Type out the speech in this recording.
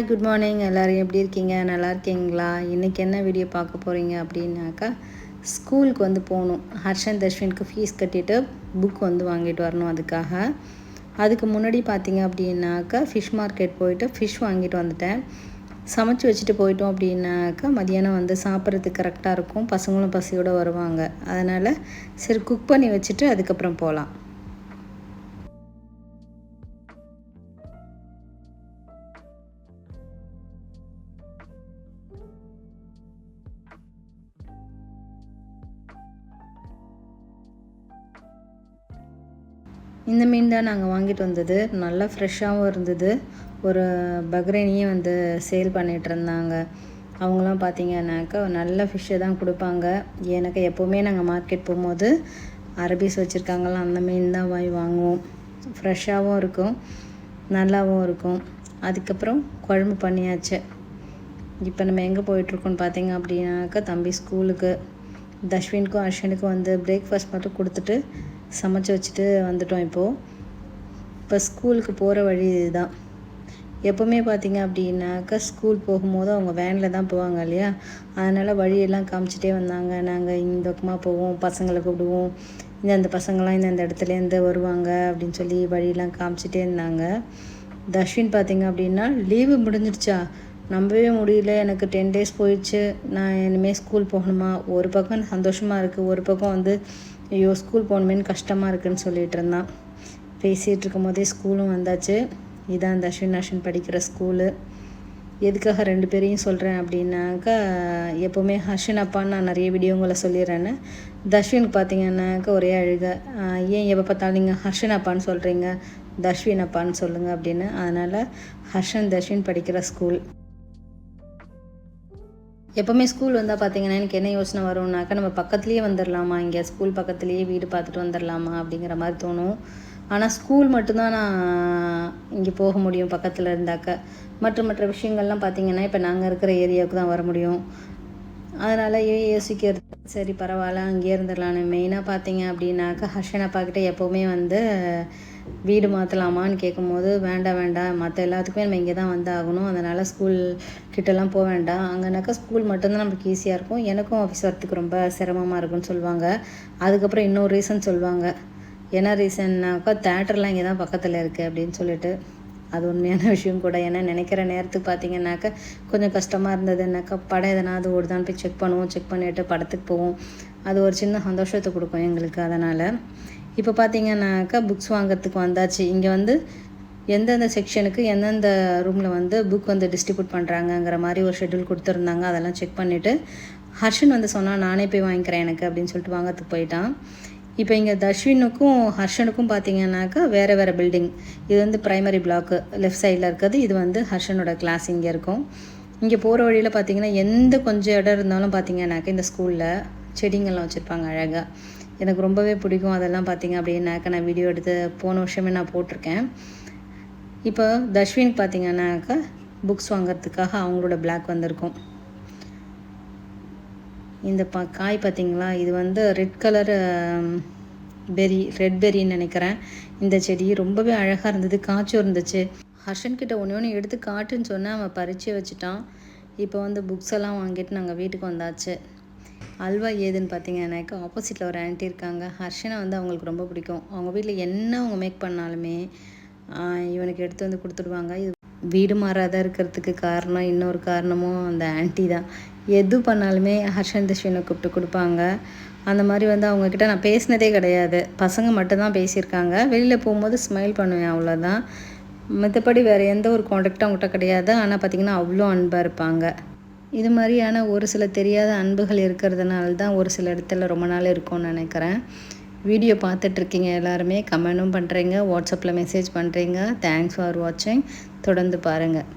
Hi good morning எல்லோரும் எப்படி இருக்கீங்க? நல்லா இருக்கீங்களா? இன்றைக்கி என்ன வீடியோ பார்க்க போகிறீங்க அப்படின்னாக்கா ஸ்கூலுக்கு வந்து போகணும். ஹர்ஷன் தர்ஷனுக்கு ஃபீஸ் கட்டிட்டு புக் வந்து வாங்கிட்டு வரணும் அதுக்காக. அதுக்கு முன்னாடி பார்த்தீங்க அப்படின்னாக்கா ஃபிஷ் மார்க்கெட் போயிட்டு ஃபிஷ் வாங்கிட்டு வந்துட்டேன். சமைச்சு வச்சுட்டு போயிட்டோம் அப்படின்னாக்கா மதியானம் வந்து சாப்பிட்றதுக்கு கரெக்டாக இருக்கும். பசங்களும் பசியோடு வருவாங்க. அதனால் சரி குக் பண்ணி வச்சுட்டு அதுக்கப்புறம் போகலாம். இந்த மீன் தான் நாங்கள் வாங்கிட்டு வந்தது. நல்லா ஃப்ரெஷ்ஷாகவும் இருந்தது. ஒரு பக்ரைனியும் வந்து சேல் பண்ணிகிட்டு இருந்தாங்க. அவங்களாம் பார்த்தீங்கன்னாக்கா நல்ல ஃபிஷ்ஷை தான் கொடுப்பாங்க. எனக்கு எப்போவுமே நாங்கள் மார்க்கெட் போகும்போது அரபிஸ் வச்சுருக்காங்களாம் அந்த மீன் தான் வாங்கி வாங்குவோம். ஃப்ரெஷ்ஷாகவும் இருக்கும். நல்லாவும் இருக்கும். அதுக்கப்புறம் குழம்பு பண்ணியாச்சு. இப்போ நம்ம எங்கே போயிட்டுருக்கோம்னு பார்த்தீங்க அப்படின்னாக்கா தம்பி ஸ்கூலுக்கு தஷ்வினுக்கும் அஸ்வினுக்கும் வந்து பிரேக்ஃபாஸ்ட் மட்டும் கொடுத்துட்டு சமைச்சு வச்சுட்டு வந்துட்டோம் இப்போது இப்போ ஸ்கூலுக்கு போகிற வழி இதுதான். எப்போவுமே பார்த்தீங்க அப்படின்னாக்கா ஸ்கூல் போகும்போது அவங்க வேனில் தான் போவாங்க இல்லையா? அதனால் வழியெல்லாம் காமிச்சிட்டே வந்தாங்க. நாங்கள் இந்த பக்கமாக போவோம் பசங்களை கூப்பிடுவோம். இந்தந்த பசங்களாம் இந்தந்த இடத்துலேருந்து வருவாங்க அப்படின்னு சொல்லி வழியெல்லாம் காமிச்சிட்டே இருந்தாங்க. தஷ்வின் பார்த்தீங்க அப்படின்னா லீவு முடிஞ்சிடுச்சா நம்பவே முடியல. எனக்கு டென் டேஸ் போயிடுச்சு. நான் இனிமேல் ஸ்கூல் போகணுமா? ஒரு பக்கம் சந்தோஷமாக இருக்குது ஒரு பக்கம் வந்து ஐயோ ஸ்கூல் போகணுமேனு கஷ்டமாக இருக்குதுன்னு சொல்லிகிட்டு இருந்தான். பேசிகிட்டு இருக்கும் போதே ஸ்கூலும் வந்தாச்சு. இதான் தர்ஷின் அஸ்வின் படிக்கிற ஸ்கூலு. எதுக்காக ரெண்டு பேரையும் சொல்கிறேன் அப்படின்னாக்கா எப்போவுமே ஹர்ஷன் அப்பான்னு நான் நிறைய வீடியோங்களை சொல்லிடுறேன்னு. தர்ஷினுக்கு பார்த்தீங்கன்னாக்கா ஒரே அழுக. ஏன் எப்போ பார்த்தாலும் நீங்கள் ஹர்ஷன் அப்பான்னு சொல்கிறீங்க தர்ஷ்வின் அப்பான்னு சொல்லுங்கள் அப்படின்னு. அதனால் ஹர்ஷன் தர்ஷின் படிக்கிற ஸ்கூல். எப்போவுமே ஸ்கூல் வந்தால் பார்த்தீங்கன்னா எனக்கு என்ன யோசனை வரும்னாக்கா நம்ம பக்கத்துலேயே வந்துடலாமா இங்கே ஸ்கூல் பக்கத்துலேயே வீடு பார்த்துட்டு வந்துடலாமா அப்படிங்கிற மாதிரி தோணும். ஆனால் ஸ்கூல் மட்டும்தான் நான் இங்கே போக முடியும் பக்கத்தில் இருந்தாக்க. மற்ற மற்ற விஷயங்கள்லாம் பார்த்தீங்கன்னா இப்போ நாங்கள் இருக்கிற ஏரியாவுக்கு தான் வர முடியும். அதனால் யோசிக்கிறது சரி பரவாயில்ல அங்கேயே இருந்துடலான்னு. மெயினாக பார்த்தீங்க அப்படின்னாக்கா ஹர்ஷன் அப்பாக்கிட்ட எப்போவுமே வந்து வீடு மாற்றலாமான்னு கேட்கும்போது வேண்டாம் வேண்டாம் மற்ற எல்லாத்துக்குமே நம்ம இங்கே தான் வந்து ஆகணும். அதனால் ஸ்கூல் கிட்டலாம் போக வேண்டாம். அங்கேனாக்கா ஸ்கூல் மட்டும்தான் நமக்கு ஈஸியாக இருக்கும். எனக்கும் ஆஃபீஸ் வரத்துக்கு ரொம்ப சிரமமாக இருக்கும்னு சொல்லுவாங்க. அதுக்கப்புறம் இன்னொரு ரீசன் சொல்லுவாங்க. என்ன ரீசன்னாக்கா தேட்டர்லாம் இங்கே தான் பக்கத்தில் இருக்குது அப்படின்னு சொல்லிட்டு. அது உண்மையான விஷயம் கூட. ஏன்னா நினைக்கிற நேரத்துக்கு பார்த்தீங்கன்னாக்கா கொஞ்சம் கஷ்டமாக இருந்ததுனாக்கா படம் எதனாவது ஓடுதான்னு போய் செக் பண்ணுவோம் செக் பண்ணிவிட்டு படத்துக்கு போவோம். அது ஒரு சின்ன சந்தோஷத்தை கொடுக்கும் எங்களுக்கு அதனால். இப்போ பார்த்தீங்கன்னாக்கா புக்ஸ் வாங்கிறதுக்கு வந்தாச்சு. இங்கே வந்து எந்தெந்த செக்ஷனுக்கு எந்தெந்த ரூமில் வந்து புக் வந்து டிஸ்ட்ரிபியூட் பண்ணுறாங்கங்கிற மாதிரி ஒரு ஷெட்யூல் கொடுத்துருந்தாங்க. அதெல்லாம் செக் பண்ணிவிட்டு ஹர்ஷன் வந்து சொன்னால் நானே போய் வாங்கிக்கிறேன் எனக்கு அப்படின்னு சொல்லிட்டு வாங்கிறதுக்கு போயிட்டான். இப்போ இங்கே தஷ்வினுக்கும் ஹர்ஷனுக்கும் பார்த்தீங்கன்னாக்கா வேறு வேறு பில்டிங் இது வந்து ப்ரைமரி பிளாக்கு லெஃப்ட் சைடில் இருக்கிறது இது வந்து ஹர்ஷனோட கிளாஸ் இங்கே இருக்கும். இங்கே போகிற வழியில் பார்த்தீங்கன்னா எந்த கொஞ்சம் இடம் இருந்தாலும் பார்த்தீங்கன்னாக்கா இந்த ஸ்கூலில் செடிங்கள்லாம் வச்சுருப்பாங்க அழகாக எனக்கு ரொம்பவே பிடிக்கும் அதெல்லாம் பார்த்தீங்க அப்படின்னாக்கா நான் வீடியோ எடுத்து போன வருஷமே நான் போட்டிருக்கேன். இப்போ தஷ்வின் பார்த்தீங்கன்னாக்கா புக்ஸ் வாங்கிறதுக்காக அவங்களோட பிளாக் வந்திருக்கும். இந்த ப காய் பார்த்திங்களா இது வந்து ரெட் கலர் பெரி ரெட் பெரின்னு நினைக்கிறேன். இந்த செடி ரொம்பவே அழகாக இருந்தது காய்ச்சும் இருந்துச்சு. ஹர்ஷன் கிட்ட ஒன்று ஒன்று எடுத்து காட்டுன்னு சொன்னால் அவன் பறித்து வச்சுட்டான். இப்போ வந்து புக்ஸ் எல்லாம் வாங்கிட்டு நாங்கள் வீட்டுக்கு வந்தாச்சு. அல்வா ஏதுன்னு பார்த்தீங்கன்னாக்கா ஆப்போசிட்டில் ஒரு ஆண்டி இருக்காங்க. ஹர்ஷனை வந்து அவங்களுக்கு ரொம்ப பிடிக்கும். அவங்க வீட்டில் என்ன அவங்க மேக் பண்ணாலுமே இவனுக்கு எடுத்து வந்து கொடுத்துடுவாங்க. இது வீடு மாறாத இருக்கிறதுக்கு காரணம் இன்னொரு காரணமும் அந்த ஆண்டி தான். எது பண்ணாலுமே ஹர்ஷன் தஷ்வினை கூப்பிட்டு கொடுப்பாங்க. அந்த மாதிரி வந்து அவங்கக்கிட்ட நான் பேசினதே கிடையாது. பசங்க மட்டும்தான் பேசியிருக்காங்க. வெளியில் போகும்போது ஸ்மைல் பண்ணுவேன் அவ்வளோதான் மற்றபடி வேறு எந்த ஒரு காண்டாக்டும் அவங்ககிட்ட கிடையாது. ஆனால் பார்த்திங்கன்னா அவ்வளோ அன்பாக இருப்பாங்க. இது மாதிரியான ஒரு சில தெரியாத அன்புகள் இருக்கிறதுனால தான் ஒரு சில இடத்துல ரொம்ப நாள் இருக்கும்னு நினைக்கிறேன். வீடியோ பார்த்துட்ருக்கீங்க எல்லாருமே. கமெண்ட்டும் பண்ணுறீங்க வாட்ஸ்அப்பில் மெசேஜ் பண்ணுறீங்க தேங்க்ஸ் ஃபார் வாட்சிங் தொடர்ந்து பாருங்கள்